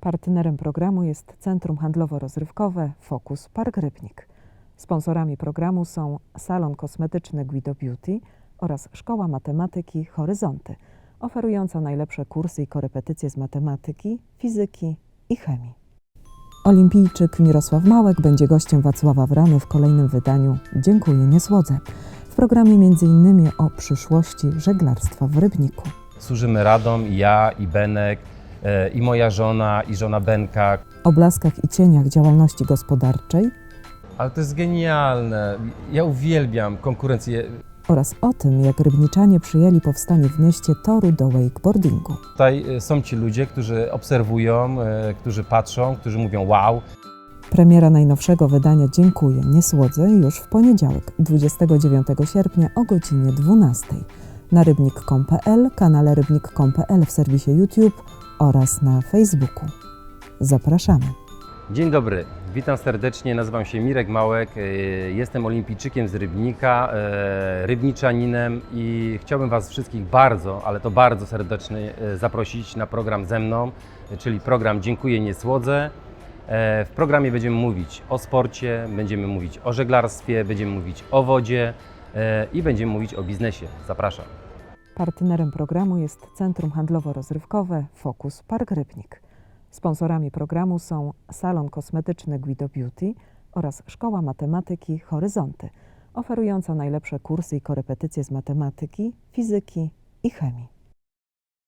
Partnerem programu jest Centrum Handlowo-Rozrywkowe Focus Park Rybnik. Sponsorami programu są Salon Kosmetyczny Guido Beauty oraz Szkoła Matematyki Horyzonty, oferująca najlepsze kursy i korepetycje z matematyki, fizyki i chemii. Olimpijczyk Mirosław Małek będzie gościem Wacława Wrany w kolejnym wydaniu Dziękuję Niesłodze. W programie m.in. o przyszłości żeglarstwa w Rybniku. Służymy radą i ja, i Benek, i moja żona, i żona Benka. O blaskach i cieniach działalności gospodarczej Ale to jest genialne. Ja uwielbiam konkurencję. oraz o tym, jak rybniczanie przyjęli powstanie w mieście toru do wakeboardingu. Tutaj e, są ci ludzie, którzy obserwują, e, którzy patrzą, którzy mówią wow. Premiera najnowszego wydania Dziękuję, nie słodzę już w poniedziałek, 29 sierpnia o godzinie 12 na rybnik.com.pl, kanale rybnik.com.pl w serwisie YouTube oraz na Facebooku. Zapraszamy. Dzień dobry, witam serdecznie, nazywam się Mirek Małek, e, jestem olimpijczykiem z Rybnika, e, rybniczaninem i chciałbym Was wszystkich bardzo, ale to bardzo serdecznie e, zaprosić na program ze mną, czyli program Dziękuję Nie Słodzę. W programie będziemy mówić o sporcie, będziemy mówić o żeglarstwie, będziemy mówić o wodzie i będziemy mówić o biznesie. Zapraszam. Partnerem programu jest Centrum Handlowo-Rozrywkowe Focus Park Rybnik. Sponsorami programu są Salon Kosmetyczny Guido Beauty oraz Szkoła Matematyki Horyzonty, oferująca najlepsze kursy i korepetycje z matematyki, fizyki i chemii.